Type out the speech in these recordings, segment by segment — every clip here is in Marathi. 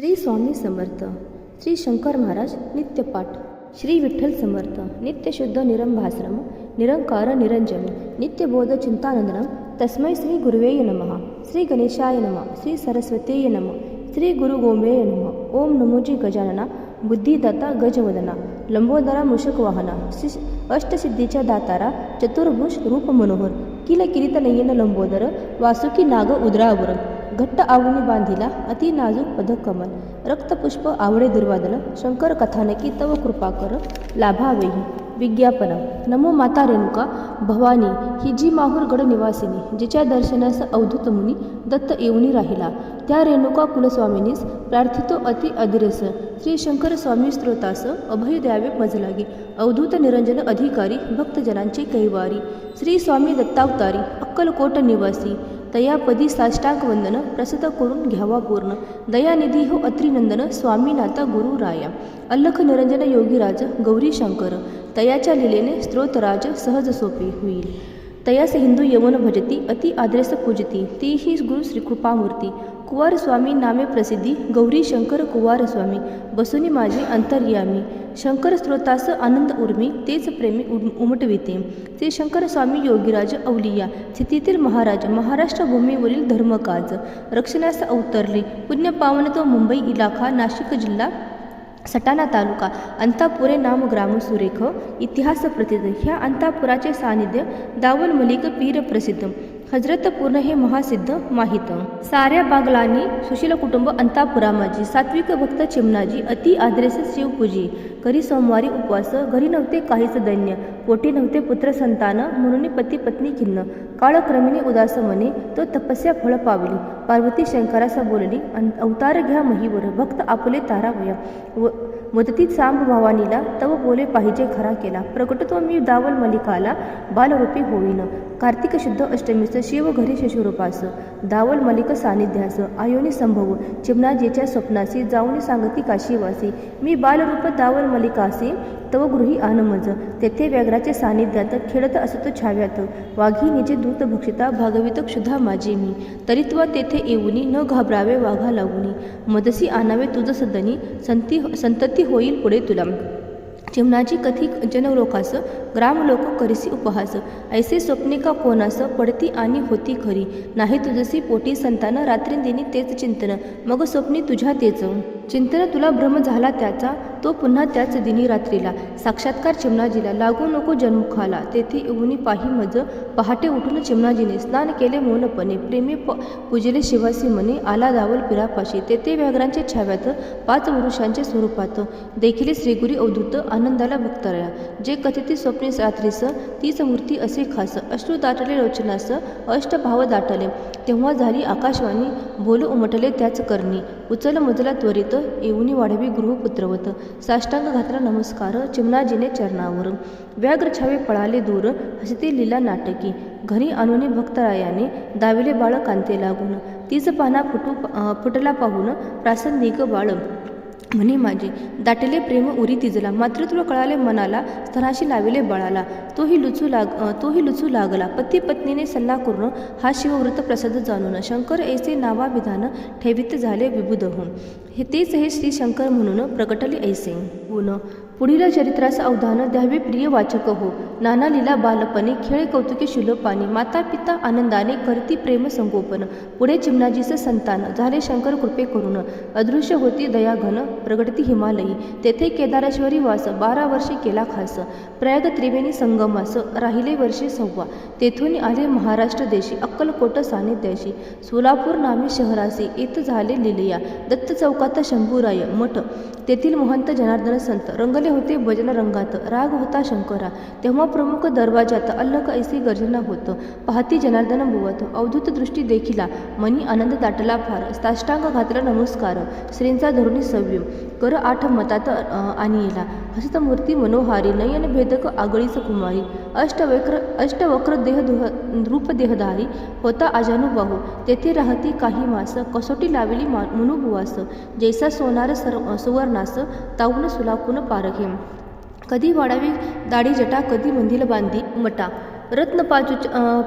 श्री स्वामी समर्थ श्री शंकर महाराज नित्यपाठ श्री विठ्ठल समर्थ नित्यशुद्ध निरंभाश्रम निरंकार निरंजन नित्यबोध चिंतानंदनम तस्मै श्री गुरुवे नमः श्री गणेशाय नमः श्री सरस्वतीय नमः श्री गुरु गोंबेय नमः ओम नमोजी गजानना बुद्धिदाता गजवदना लंबोदरा मूषक वाहना श्री अष्टसिद्धीच्या दातारा चतुर्भुज रूप मनोहर किल किरीत नयन लंबोदर वासुकी नाग उद्रावर घट्ट आवणी बांधिला अति नाजूक पदकमल रक्तपुष्प आवडे दुर्वादन शंकर कथानकी तव कृपा कर लाभावेही विज्ञापन नमो माता रेणुका भवानी ही जी माहूर गड निवासिनी जिच्या दर्शनास अवधूत मुनी दत्त येऊनी राहिला त्या रेणुका कुलस्वामिनीस प्रार्थितो अति अदिरस श्री शंकर स्वामी स्त्रोतास अभय द्यावे मजलागी अवधूत निरंजन अधिकारी भक्तजनांचे कैवारी श्री स्वामी दत्तावतारी अक्कलकोट निवासी तयापदी साष्टांग वंदन प्रसिद्ध करून घ्यावा पूर्ण. दयानिधी हो अत्रिनंदन स्वामीनाथा गुरु राया. अल्लख निरंजन योगीराज गौरी शंकर. तयाच्या लिलेने स्त्रोतराज सहज सोपे होईल. तयास हिंदू यवन भजती अति आदरेस पूजती. ती ही गुरु श्रीकृपामूर्ती. कुवार स्वामी नामे प्रसिद्धी गौरी शंकर कुवार स्वामी बसुनी माझी अंतर्यामी. शंकर स्त्रोतास आनंद उर्मी तेच प्रेमी उम- उमटविते. ते शंकर स्वामी योगीराज अवलिया स्थितीतील महाराज महाराष्ट्र भूमीवरील धर्मकाज. रक्षणास अवतरले. पुण्यपावन तो मुंबई इलाखा नाशिक जिल्हा सटाणा तालुका. अंतापुरे नाम ग्राम सुरेख. इतिहास प्रसिद्ध. ह्या अंतापुराचे सानिध्य दावल मलिक पीर प्रसिद्ध. हजरत पूर्ण हे महासिद्ध माहीत. साऱ्या बागलानी सुशील कुटुंब अंतापुरा माझी सात्विक भक्त चिमणाजी अति आदरेस शिवपूजी करी सोमवारी उपवास घरी नव्हते काहीच दैन्य पोटी नव्हते पुत्र संतान म्हणून पती पत्नी खिन्न. काळक्रमिणी उदास मने तो तपस्या फळ पावली. पार्वती शंकरास बोलली अवतार घ्या महीवर भक्त आपले तारावया व मदतीत सांब भवानीला तव बोले पाहिजे खरा केला. प्रकटतो मी दावल मलिकाला बालरूपी होईन. कार्तिक शुद्ध अष्टमीस शिव घरी शिशुरूपास दावल मलिक सानिध्यास आयोनी संभव. चिमणाजीच्या स्वप्नासी जाऊन सांगती काशीवासी. मी बालरूप दावल मलिकासी तव गृही आनमज. तेथे व्याघ्राचे सानिध्यात खेळत असत छाव्यात. वाघिणीचे दूत भक्षिता भागवित क्षुधा माझी मी. तरित्वा तेथे येऊनी न घाबरावे वाघा लागुनी. मदसी आणावे तुझ सदनी संती संतती होईल पुढे तुला. चिमणाची कथिक जनलोकास ग्रामलोक करिसी उपहास. ऐसे स्वप्ने का कोणास पडती आणि होती खरी. नाही तुझसी पोटी संतान रात्रींदिनी तेच चिंतन. मग स्वप्नी तुझ्या तेच. चिंतन तुला भ्रम झाला त्याचा तो पुन्हा त्याच दिनी रात्रीला. साक्षात्कार चिमणाजीला लागू नको जन्मुखाला. तेथे येऊनी पाही मज पहाटे उठून चिमणाजीने स्नान केले मौनपणे. प्रेमी प पूजले शिवासी मने आला दावल पिरापाशी. तेथे व्याघ्रांचे छाव्यात पाच वृषांचे स्वरूपात. देखील श्रीगुरी अवधूत आनंदाला भक्तराया. जे कथिती स्वप्ने रात्रीस तीच मूर्ती असे खास. अश्रू दाटले रोचनास अष्टभाव दाटले. तेव्हा झाली आकाशवाणी बोल उमटले त्याच करणी. उचल मजला त्वरित येऊनी वाढवी गृहपुत्रवत. साष्टांग घातला नमस्कार चिमणाजीने चरणावर व्याघ्र छावे पळाले दूर हसते लीला नाटकी. घरी आणून भक्तरायाने दाविले बाळ कांते लागून. तीच पाना फुटू फुटला पाहून प्रासंगिक बाळ म्हणे माझे दाटले प्रेम उरी तिजला मातृत्व कळाले मनाला स्तनाशी लाविले बळाला. तोही लुचू लाग तोही लुचू लागला. पती पत्नीने सल्ला करून हा शिववृत्त प्रसाद जाणून शंकर ऐसे नावाविधान ठेवित झाले विबुध होऊन हे तेच हे श्री शंकर म्हणून प्रगटले ऐसे. गुण पुढील चरित्रास अवधान द्यावे प्रिय वाचक हो. नाना लीला बालपणे खेळ कौतुके शुलोपानी माता पिता आनंदाने करती प्रेम संगोपन पुढे चिमणाजीचं संतान झाले शंकर कृपे करून अदृश्य होती दयाघन प्रगटती हिमालयी तेथे केदारेश्वरी वास बारा वर्षे केला खास प्रयाग त्रिवेणी संगमास राहिले वर्षे सव्वा तेथून आले महाराष्ट्र देशी अक्कलकोट सानिध्याशी सोलापूर नामी शहरासी येत झाले लिलया दत्त चौकात शंभूराय मठ तेथील महंत जनार्दन संत रंगले होते भजन रंगात राग होता शंकरा. तेव्हा प्रमुख दरवाजात अल्लक ऐसी गर्जना होत. पाहती जनार्दन बुवत अवधूत दृष्टी देखिला. मनी आनंद दाटला फार. साष्टांग घातला नमस्कार. श्रींचा धोरणी सव्य कर आठ मतात आणिला आणीला हसत मूर्ती मनोहारी नयन भेदक आगळीच कुमारी. अष्टवक्र अष्टवक्र देह रूप देहधारी होता आजानुबाहू तेथे राहती काही मास कसोटी लावली मा- मनुभुवास जैसा सोनार सर सुवर्णास ताऊन सुलाकून पारखे कधी वाढावी दाढी जटा कधी मंदिल बांधी मटा. रत्न पांचू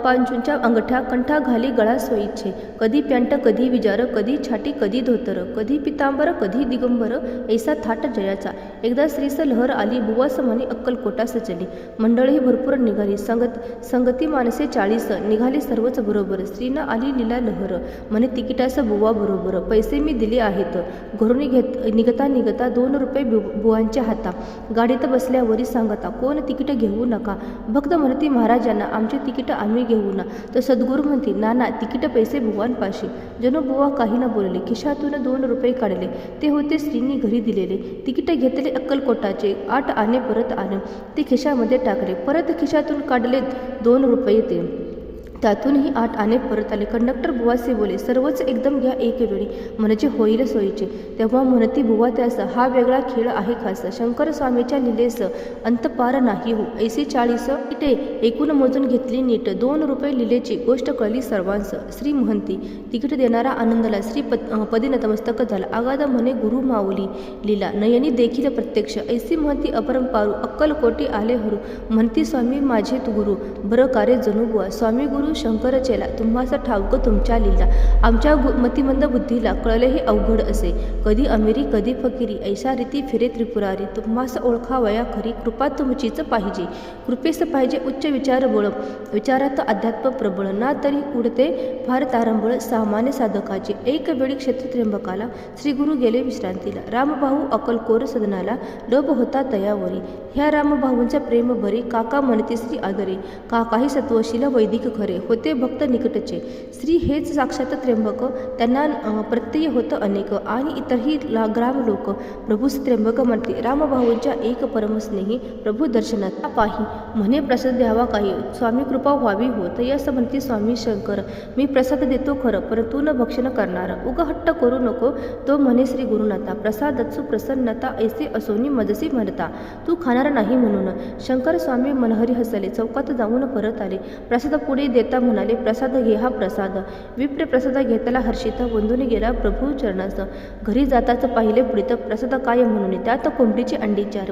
पांचूंच्या अंगठ्या कंठा घाली गळा सोयीचे. कधी पॅन्ट कधी विजार कधी छाटी कधी धोतर कधी पितांबर कधी दिगंबर ऐसा थाट जयाचा. एकदा स्त्रीस लहर आली बुवास म्हणे अक्कलकोटा सचली मंडळही भरपूर निघाली. संगत संगती माणसे चाळीस. निघाली सर्वच बरोबर. स्त्रीनं आली लीला लहर. म्हणे तिकिटाचं बुवा बरोबर. पैसे मी दिले आहेत. घरून घेत निघता निघता दोन रुपये बुवांच्या हाता गाडीत बसल्यावरी सांगता कोण तिकीट घेऊ नका? भक्त म्हणती ना आमचे तिकीटं आम्ही घेऊ ना. तर सद्गुरू म्हणते नाना तिकीट पैसे बुवांपाशी जणू बुवा काही न बोलले खिशातून दोन रुपये काढले. ते होते स्त्रीनी घरी दिलेले. तिकीट घेतले अक्कलकोटाचे. आठ आणे परत आणे ते खिशामध्ये टाकले. परत खिशातून काढले दोन रुपये ते. त्यातूनही आठ आणे परत आले. कंडक्टर बुवासे बोले सर्वच एकदम घ्या एक वेळी म्हणजे होईल सोयीचे. तेव्हा म्हणती बुवा त्यास हा वेगळा खेळ आहे खास. शंकर स्वामीच्या लिलेस अंतपार नाही हो. ऐसी चाळीस इटे. एकूण मोजून घेतली नीट. दोन रुपये लिलेची गोष्ट कळली सर्वांस. श्री महंती तिकीट देणारा आनंदला श्री पद पदी नतमस्तक झाला. आगादा म्हणे गुरु माऊली लीला. नयनी देखील प्रत्यक्ष. ऐसी महंती अपरंपारू अक्कलकोटी आले हरू. म्हणती स्वामी माझे गुरु. बरं कारे जणू बुवा. स्वामी गुरु शंकर चेला तुम्हाचा ठाऊक तुमच्या लीला. आमच्या गु मतिमंद बुद्धीला कळलेही अवघड असे. कधी अमेरी कधी फकिरी ऐशा रीती फिरे त्रिपुरारी तुम्हास ओळखावया खरी कृपा तुमचीच पाहिजे. कृपेस पाहिजे उच्च विचार बळ. विचारात अध्यात्म प्रबळ ना तरी उडते फार तारंबळ सामान्य साधकाचे. एक वेळी क्षेत्र त्र्यंबकाला श्री गुरु गेले विश्रांतीला. रामभाऊ अकलकोर सदनाला लोभ होता तयावरी. ह्या रामभाऊंच्या प्रेम बरे काका म्हणते श्री आदरे. काकाही सत्वशील वैदिक खरे. होते भक्त निकटचे. श्री हेच साक्षात त्र्यंबक त्यांना प्रत्यय होतं अनेक. आणि इतरही ला- ग्राम लोक. प्रभूस त्र्यंबक म्हणते रामभाऊंच्या एक परमस्नेही प्रभू दर्शनात पाही म्हणे प्रसाद द्यावा काही. स्वामी कृपा व्हावी होत तयस म्हणते स्वामी शंकर. मी प्रसाद देतो खरं परंतु न भक्षण करणार. उग हट्ट करू नको तो म्हणे श्री गुरुनाथा प्रसादत्सु प्रसन्नता ऐसे असोनी मजसी म्हणता. तू खाणार नाही म्हणून शंकर स्वामी मनहरी हसले. चौकात जाऊन परत आले. प्रसाद पुढे देता म्हणाले प्रसाद घे हा प्रसाद. विप्र प्रसाद घेतला हर्षित बंधूने गेला प्रभू चरणास घरी जाताच पाहिले पुढे प्रसाद काय म्हणून? त्यात कोंबडीचे अंडी चार.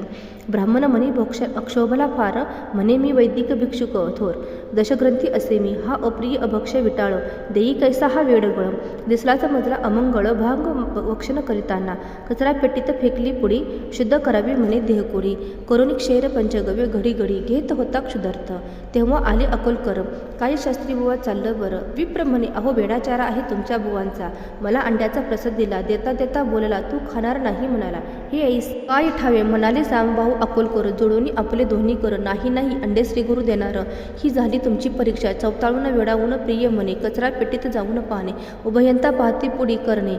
ब्राह्मण म्हणे भोक्ष अक्षोभला फार म्हणे मी वैदिक भिक्षुक थोर. दशग्रंथी असे मी. हा अप्रिय अभक्ष विटाळ. देई कैसा हा वेडगळ दिसलाचा मजला अमंगळ भांग वक्षण करिताना. कचरा पेटीत फेकली पुडी शुद्ध करावी म्हणे देहकोडी करुणी क्षेर पंचगव्य घडी घडी घेत होता क्षुधार्थ. तेव्हा आले अकोलकर काही शास्त्री बुवा चाललं बरं. विप्र म्हणे अहो वेडाचारा आहे तुमच्या बुवांचा. मला अंड्याचा प्रसाद दिला. देता देता बोलला तू खाणार नाही म्हणाला. हे ऐस काय ठावे? म्हणाले सामभाऊ अकोलकर जोडून आपले दोन्ही कर नाही नाही अंडे श्रीगुरु देणार. ही झाली तुमची परीक्षा. चौताळून वेडावून प्रिय म्हणे कचरा पेटीत जाऊन पाहणे. उभयंता पाहती पुढी करणे.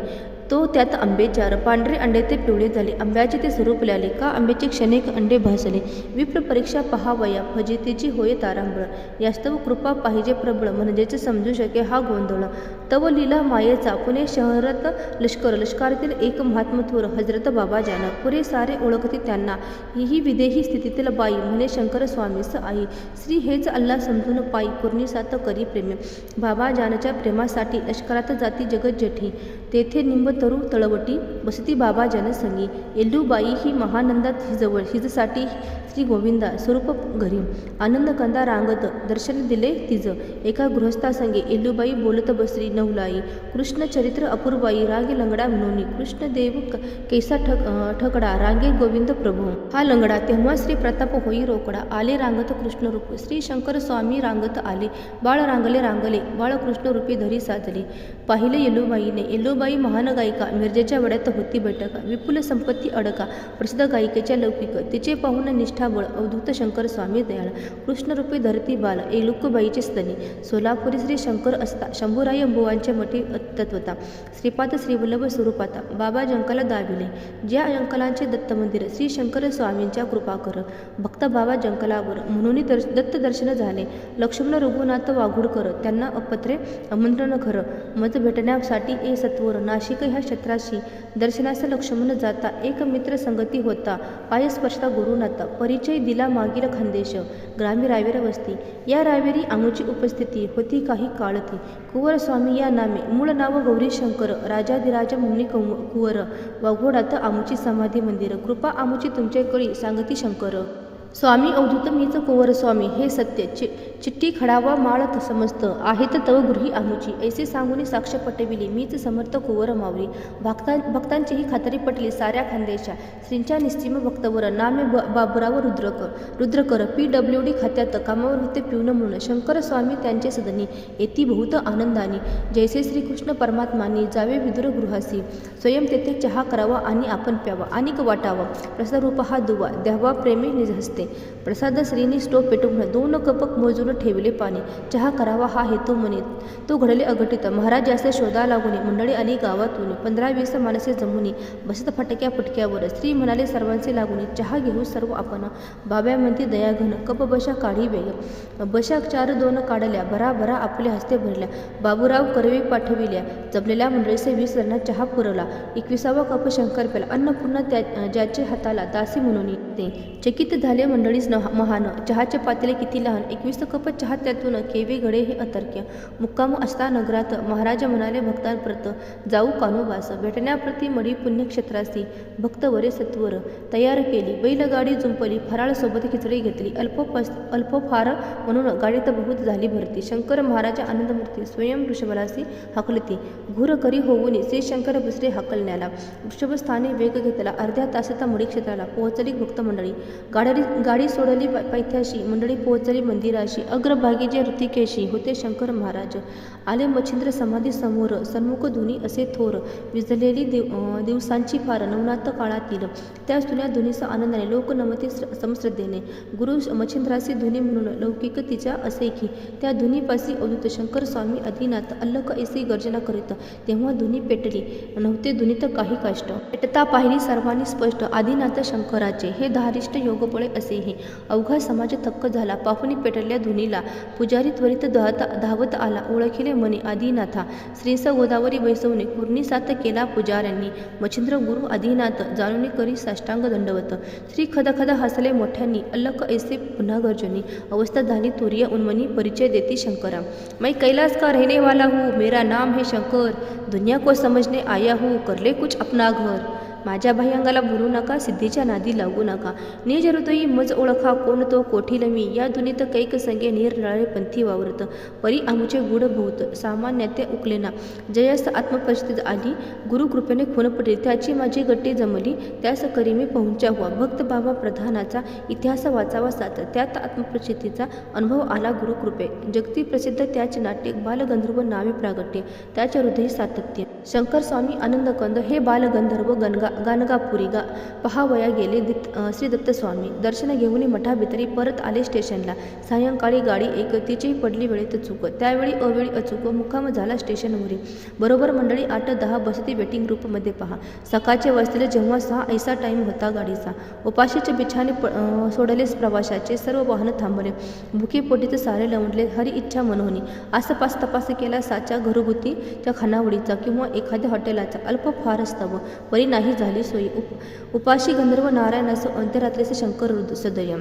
तो त्यात आंबे चार पांढरे अंडे ते पिवळे झाले. आंब्याचे ते स्वरूप ल्याले का आंब्याचे क्षणिक अंडे भासले? विप्र परीक्षा पहावया. फजितीची होय तारांबळ. यास्तव कृपा पाहिजे प्रबळ. म्हणजेच समजू शके हा गोंधळ. तव लीला मायेचा. पुणे शहरात लष्कर. लष्करातील एक महात्मथोर हजरत बाबा जान. पुरे सारे ओळखते त्यांना. ही विदेही स्थितीतील बाई. म्हणे शंकर स्वामीस आई. श्री हेच अल्ला समजून पायी पूर्णिसात करी प्रेमे. बाबा जानच्या प्रेमासाठी लष्करात जाती जगत जेठी. तेथे निंबतरू तळवटी बसती बाबा जनसंगी. येल्लूबाई ही महानंदात हिजवळ. हिजसाठी श्री गोविंदा स्वरूप घरी. आनंद कंदा रांगत दर्शन दिले तिज. एका गृहस्थासंगे येल्लूबाई बोलत बसरी नवलाई कृष्ण चरित्र अपूर्वाई रागे लंगडा म्हणून कृष्णदेव केसा ठक ठकडा रांगे गोविंद प्रभू. हा लंगडा तेव्हा श्री प्रताप होई रोकडा आले रांगत कृष्णरूप श्री शंकर स्वामी रांगत आले बाळ रांगले रांगले बाळ कृष्णरूपी धरी साजले. पाहिले येल्लूबाईने येल्लूबाई महान महानगायिका मिरजेच्या वड्यात होती बैठका विपुल संपत्ती अडका प्रसिद्ध गायिकेच्या लौकिक तिचे पाहून निष्ठाबळ अवधूत शंकर स्वामी दयाळ कृष्णरूपी धरती बाल एलुकबाईचे स्तनी सोलापुरी श्री शंकर असता शंभूराय अंबुवांच्या मठी तत्वता श्रीपाद श्रीवल्लभ स्वरूपाता बाबा जंकाला दाविले ज्या जंकलांचे दत्त मंदिर श्री शंकर स्वामींच्या कृपा कर भक्त बाबा जंकलावर म्हणून दर्श दत्त दर्शन झाले लक्ष्मण रघुनाथ वाघुडकर त्यांना अपत्रे आमंत्रण खरं मत भेटण्यासाठी ए सत्व समोर नाशिक ह्या क्षेत्राशी दर्शनास लक्ष्मण जाता एक मित्र संगती होता. पायस्पर्शता गुरुनाथा परिचय दिला मागील खानदेश. ग्रामी रावेर वस्ती. या रावेरी आंगूची उपस्थिती होती काही काळ ती. कुंवर स्वामी या नामे. मूळ नाव गौरी शंकर राजाधिराज मुनी कुंवर. वाघोडात आमुची समाधी मंदिर. कृपा आमुची तुमच्याकडे सांगती शंकर. स्वामी अवधूत मीच कुंवर स्वामी हे सत्य चि चिट्टी खडावा माळत समस्त आहेत तव गृही आमुची ऐसे सांगून साक्ष पटविली. मीच समर्थ कुंवर मावरी भक्तां भक्तांचीही खात्री पटली साऱ्या खांद्याच्या श्रींच्या निस्तीम भक्तवर नामे ब बाबुरावर Rudrakar Rudrakar P W D खात्यात कामावर होते पिऊन म्हणून शंकर स्वामी त्यांचे सदनी येती बहुत आनंदानी. जैसे श्रीकृष्ण परमात्मानी जावे विदुर गृहासी. स्वयं तेथे चहा करावा आणि आपण प्यावा. आणि वाटावा. प्रसाद हा दुवा. द्यावा प्रेमी निजहस्ते. दिसते प्रसाद श्रीनी स्टोव पेटवून दोन कपक मोजून ठेवले पाणी. चहा करावा हा हेतू म्हणे तो घडले अघटित. महाराज याचे शोधा लागून मंडळी आली गावातून पंधरा वीस माणसे जमुनी बसत फटक्या फटक्यावर. स्त्री म्हणाले सर्वांचे लागून चहा घेऊ सर्व आपण. बाब्या म्हणती दयाघन कप बशा काढी वेग. बशा चार दोन काढल्या. भराभरा आपल्या हस्ते भरल्या. बाबूराव करवे पाठविल्या. जमलेल्या मंडळीचे वीस जणांना चहा पुरवला. एकविसावा कप शंकर पेला अन्नपूर्णा त्या ज्याचे हाताला दासी म्हणून येते. चकित झाले मंडळीच न महानं. चहाचे पातेले किती लहान. एकवीस कप चहा त्यातून केवे घडे हे अतर्क्य. मुक्काम असता नगरात. महाराज म्हणाले भक्तांप्रत जाऊ कानोबास भेटण्याप्रती मडी पुण्यक्षेत्रासी. भक्त वरे सत्वर. तयार केली. बैलगाडी जुंपली. फराळसोबत खिचडी घेतली. अल्प अल्पोफार म्हणून गाडीत बहुत झाली भरती. शंकर महाराजा आनंदमूर्ती स्वयं वृषभलासी हाकलती. घुर करी होऊन श्री शंकर दुसरे हकलण्याला. वृषभस्थानी वेग घेतला. अर्ध्या तासात मडी क्षेत्राला पोहोचली भक्त मंडळी. गाडी गाडी सोडली पा- पायथ्याशी मंडळी पोहोचली मंदिराशी अग्रभागी जे ऋतिकेशी होते शंकर महाराज. आले मच्छिंद्र समाधी समोर सन्मुख धुनी असे थोर विजलेली देव दिवसांची फार नवनाथ काळातील. त्या जुन्या धुनीचा आनंदाने लोकनमती समश्रद्धेने गुरु मच्छिंद्रासी धुनी म्हणून लौकिक तिच्या असे की त्या धुनीपासी अवधूत शंकर स्वामी अधिनाथ अल्लक ऐसी गर्जना करीत तेव्हा धुनी पेटली. नव्हते धुनीत काही कष्ट. पेटता पाहिली सर्वांनी स्पष्ट आदिनाथ शंकराचे हे धारिष्ट योगबळे असेही. अवघा समाज थक्क झाला. पाहुणी पेटल्या धुनीला. पुजारी त्वरित धावत धावत आला. ओळखिले मनी आदिनाथा. श्रींस गोदावरी बैसवणे कुर्णी सात केला पुजाऱ्यांनी. मच्छिंद्र गुरु आदिनाथ. जाणून करी साष्टांग दंडवत. श्री खद हसले मोठ्यांनी. अल्लक ऐसे पुन्हा गर्जनी. अवस्था झाली तुर्य उन्मनी. परिचय देती शंकरा मैं कैलास का रहने वाला हूँ? मेरा नाम है शंकर. दुनिया को समझने आया हूँ. कर ले कुछ अपना घर. माझ्या भयंगाला बोलू नका सिद्धीच्या नादी लागू नका. निज हृदयी मज ओळखा कोण तो कोठील मी. या दुनीत कैक संगे निरनिराळे पंथी वावरत. परी आमचे गुढ भूत सामान्य ते उकलेना जयस आत्मपरिस्थित आली. गुरुकृपेने खून पडली. त्याची माझी गट्टी जमली. त्यास करी मी पहुंचा हुआ. भक्त बाबा प्रधानाचा इतिहास वाचावा सात. त्यात आत्मप्रसिद्धीचा अनुभव आला गुरुकृपे जगती प्रसिद्ध त्याचे नाट्य बालगंधर्व नावे प्रागट्य. त्याच्या हृदयी सातत्य. शंकरस्वामी आनंदकंद हे बालगंधर्व गणगा गाणगापुरी गा पहावया गेले दित श्री दत्तस्वामी दर्शन घेऊन मठाभितरी परत आले स्टेशनला सायंकाळी गाडी एक तिचीही पडली वेळेत चूक त्यावेळी अवेळी अचूक मुक्काम झाला स्टेशनवरी बरोबर मंडळी आठ दहा बसती वेटिंग ग्रुपमध्ये पहा सकाळचे वाजलेले जेव्हा सहा ऐसा टाईम होता गाडीचा उपाशीचे बिछाने प सोडलेच प्रवाशाचे सर्व वाहनं थांबले बुकेपोटीचे सारे लवंडले हरी इच्छा मनोहनी आसपास तपास केला साच्या घरगुतीच्या त्या किंवा एखाद्या हॉटेलाचा अल्प फारच तव परी नाही झाली सोयी. उप उपाशी गंधर्व नारायणाचं अंत्यरात्रीचे शंकर हृद- सदय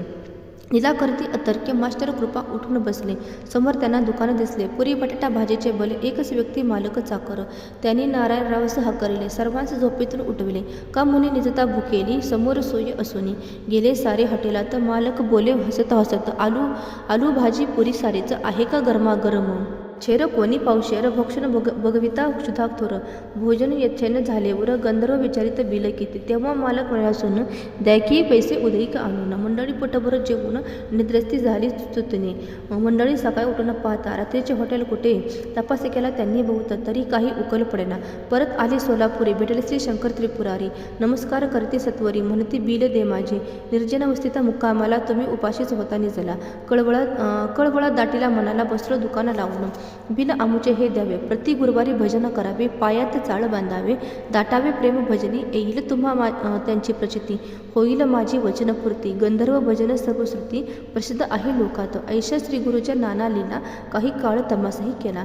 निराकरती अतर्क्य मास्टर कृपा उठून बसले. समोर त्यांना दुकानं दिसले. पुरी बटाटा भाजीचे बले एकच व्यक्ती मालक चाकर. त्यांनी नारायणरावस करले सर्वांस झोपेतून उठविले. का मुनी निजता भुकेली? समोर सोय असूनी. गेले सारे हॉटेलात मालक बोले हसत हसत आलू आलू भाजी पुरी सारीचं आहे का गरमागरम? छेर कोणी पावशेर भक्षण भग भगविता क्षुधाक थोर. भोजन यच्छेन झालेवर गंधर्व विचारित बिल किती. तेव्हा मालक म्हणासून द्याकी पैसे उदयिक आणून मंडळी पोटभर जेवून निद्रस्ती झाली चुतणे मंडळी सकाळी उठून पाहता रात्रीचे हॉटेल कुठे? तपास केला त्यांनी बहुत तरी काही उकल पडेना. परत आले सोलापुरी भेटले श्री शंकर त्रिपुरारी. नमस्कार करते सत्वरी म्हणती बिल दे माझे. निर्जन वस्तीत मुक्कामाला तुम्ही उपाशीच होता निजला. कळवळा कळवळा दाटीला मनाला बसलो दुकाना लावून. बिल आमुचे हे द्यावे. प्रति गुरुवारी भजन करावे पायात चाळ बांधावे दाटावे प्रेम भजनी येईल तुम्हा मा त्यांची प्रचिती. होईल माझी वचनपूर्ती गंधर्व भजन सर्वश्रुती प्रसिद्ध आहे लोकात. ऐशा श्री गुरुच्या नाना लीला काही काळ तमासाही केला.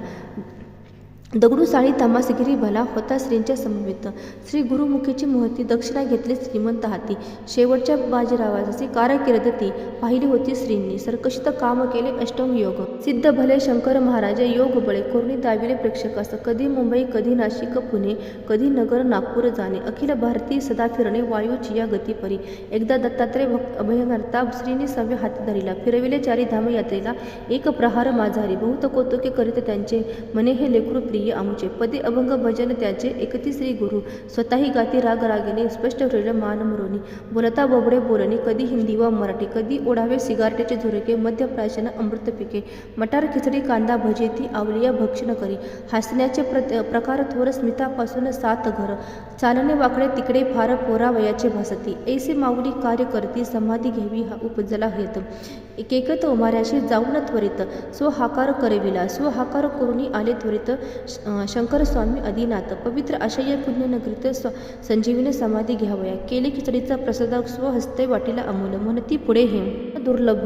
दगडूसाळी तमासगिरी भला होता श्रींच्या समवेत. श्री गुरुमुखीची महती दक्षिणा घेतली श्रीमंत हाती. शेवटच्या बाजीरावाची कारकिर्द ती पाहिली होती श्रींनी सरकशित काम केले अष्टम योग. सिद्ध भले शंकर महाराज योग बळे कोरणी दाविले प्रेक्षकास कधी मुंबई कधी नाशिक पुणे कधी नगर नागपूर जाणे. अखिल भारतीय सदा फिरणे वायूची या गतीपरी एकदा दत्तात्रय भक्त अभयकर्ता श्रीनी सव्य हाती धरिला. फिरविले चारी धाम यात्रेला एक प्रहार माझारी बहुत कौतुके करीत त्यांचे. मने हे लेकरू प्रिय आमुचे. पदे अभंग भजन त्याचे एकती श्री गुरु. स्वतःही गाती राग रागिने स्पष्ट हृदय मान मुरोनी. बोलता बोबडे बोलणे कधी हिंदी व मराठी. कधी ओढावे सिगारटेचे झुरके मध्य प्राशन अमृत पिके. मटार खिचडी कांदा भजे ती आवलिया भक्षण करी. हसण्याचे प्रकार थोर स्मितापासून सात घर. चालणे वाकडे तिकडे फार पोरा वयाचे भासती. ऐसे माऊली कार्य करती समाधी घ्यावी हा उपजला हेत. एकेकत उमाऱ्याशी जाऊन त्वरित स्वहाकार करविला. स्वहाकार करूनही आले त्वरित शंकर स्वामी आदिनाथ पवित्र आशय पुण्यनगरीत स्व संजीवने समाधी घ्यावया. केले खिचडीचा प्रसाद स्वहस्ते वाटीला अमोल. म्हणती पुढे हे. दुर्लभ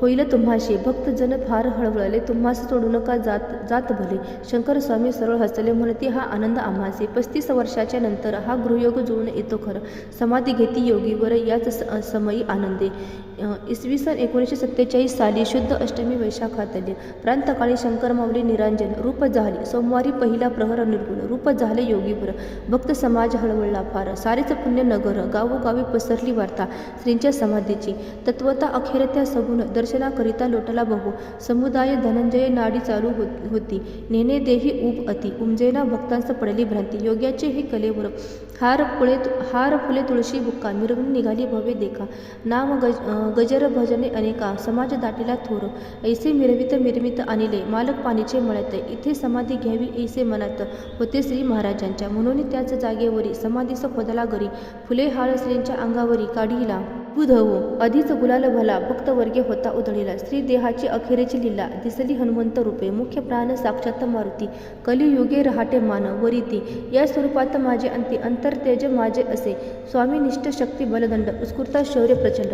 होईल तुम्हाशी. भक्तजन फार हळवळले. तुम्हास सोडू नका जात जात भले. शंकर स्वामी सरळ हसले. म्हणती हा आनंद आम्हाचे पस्तीस वर्षाच्या नंतर हा गृहयोग जुळून येतो खरं. समाधी घेती योगीवर याच समयी आनंदे. इसवी सन एकोणीसशे सत्तेचाळीस साली शुद्ध अष्टमी वैशाखातले प्रांतकाळी शंकर माऊली निरांजन रूप झाले. सोमवारी पहिला प्रहर निर्गुण रूप झाले योगीवर. भक्त समाज हळवळला फार. सारेच पुण्य नगर गावोगावी पसरली वार्ता श्रींच्या समाधीची. तत्वता अखेर त्या सगुण दर्शनाकरिता लोटला बघू. समुदाय धनंजय नाडी चालू होती नेने देही उब अति. उमजेना भक्तांस पडली भ्रांती. योग्याचे हे कलेवर हार फुले हार फुले तुळशी बुक्का मिरवून निघाली भव्य देखा नाम गज गजर भजने अनेका समाज दाटीला थोर ऐसे मिरवित मिरवित आणले मालक पाणीचे मळत इथे समाधी घ्यावी ऐसे मनात होते श्री महाराजांच्या म्हणून त्याच जागेवरी समाधीस खोदला घरी फुले हाळ श्रींच्या अंगावरी काढीला बुधवो आधीच गुलाल भला भक्तवर्गे होता उधळीला. श्री देहाची अखेरेची लीला दिसली हनुमंत रूपे. मुख्य प्राण साक्षात मारुती. कलियुगे रहाटे मान वरिती. या स्वरूपात माझे अंती अंतर्तेज माझे असे. स्वामी निष्ठ शक्ती बलदंड उत्स्फूर्ता शौर्य प्रचंड.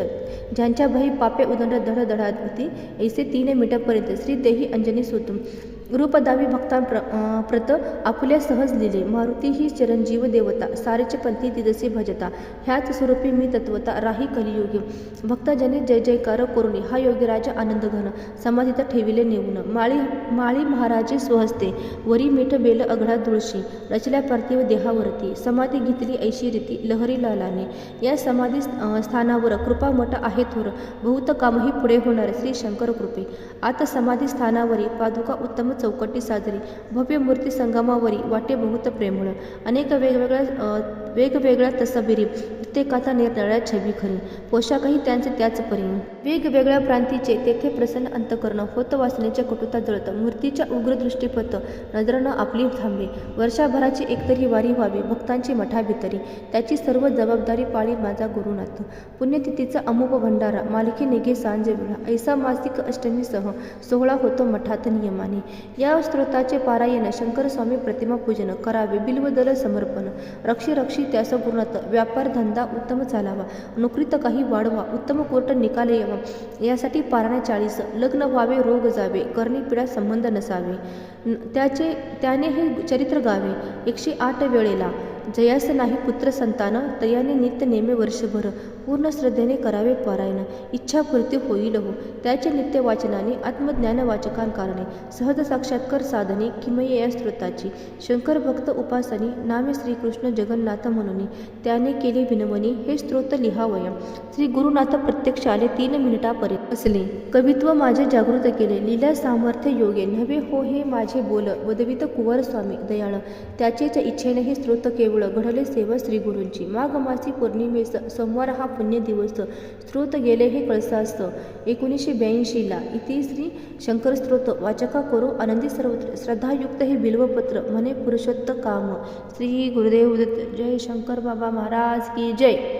ज्यांच्या भई पापे उदंड धडधडात होती ऐसे तीन मीटरपर्यंत. श्रीदेही अंजनी सुतून रूपदावी भक्तां प्र प्रत आपुल्या सहज लिहिले. मारुती ही चिरंजीव देवता. सारेचे पंथी तिदसे भजता. ह्याच स्वरूपी मी तत्वता. राही कलियुगी. भक्तजने जय जयकार करुणे. हा योगीराज आनंद घन समाधीत ठेविले नेऊन. माळी माळी महाराजे स्वहस्ते. वरी मीठ बेल अघडा तुळशी. रचल्या पार्थिव देहावरती. समाधी घेतली ऐशी रीती. लहरी लालाने. या समाधी स्थानावर कृपा मठ आहे थोर. बहुत कामही पुढे होणार. श्री शंकर कृपे. आता समाधी स्थानावरी. पादुका उत्तम चौकटी साजरी. भव्य मूर्ती संगमावरी वाटे बहुत प्रेमळ. अनेक वेगवेगळ्या वेगवेगळ्या तसबिरी प्रत्येकाचा निरनिळ्या छबी खरी पोशाखही त्यांचे त्याच परी वेगवेगळ्या प्रांतीचे तेथे प्रसन्न अंतकरण होत वासनेच्या कटुता जळत मूर्तीच्या उग्र दृष्टीपत नजरानं आपली थांबे वर्षाभराची एकतरी वारी व्हावी भक्तांची मठाभितरी त्याची सर्व जबाबदारी पाळी माझा गुरुनाथ. पुण्यतिथीचा अमुप भंडारा मालकी निघे सांज वेळा. ऐसा मासिक अष्टमीसह सोहळा होतो मठात नियमाने. या स्त्रोताचे पारायण शंकर स्वामी प्रतिमा पूजन करावे बिल्वदल समर्पण. रक्षी रक्षी त्यास गुरुनाथ व्यापार धंदा उत्तम चालावा. नोकरीत काही वाढवा. उत्तम कोर्ट निकाल यावा. यासाठी पारणे चाळीस. लग्न व्हावे रोग जावे. करणे पिढा संबंध नसावे. त्याचे त्याने हे चरित्र गावे. एकशे आठ वेळेला. जयास नाही पुत्र संतान तयाने नित्य नेमे वर्षभर. पूर्ण श्रद्धेने करावे पारायण. इच्छापूर्ती होईल हो. त्याचे नित्य वाचनाने आत्मज्ञान वाचकांकारणे सहज साक्षात्कार साधने किमये या स्त्रोताची शंकर भक्त उपासनी नामे श्रीकृष्ण जगन्नाथ म्हणून. त्याने केले विनवणी हे स्त्रोत लिहावया. श्री गुरुनाथ प्रत्यक्ष आले तीन मिनिटापर्यंत असले कवित्व माझे जागृत केले. लीला सामर्थ्य योगे. नव्हे हो हे माझे बोल. वदवित कुवर स्वामी दयाळ. त्याचेच इच्छेने हे स्त्रोत केवळ. घडले सेवा श्री गुरूंची. माघ मासी पौर्णिमेस सोमवार हा पुण्य दिवस स्त्रोत गेले हे कळसास्त. एकोणीसशे ब्याऐंशीला इति श्री शंकर स्त्रोत वाचका करो आनंदी सर्वत्र श्रद्धायुक्त हे बिल्वपत्र म्हणे पुरुषोत्त काम. श्री गुरुदेव जय शंकर बाबा महाराज की जय.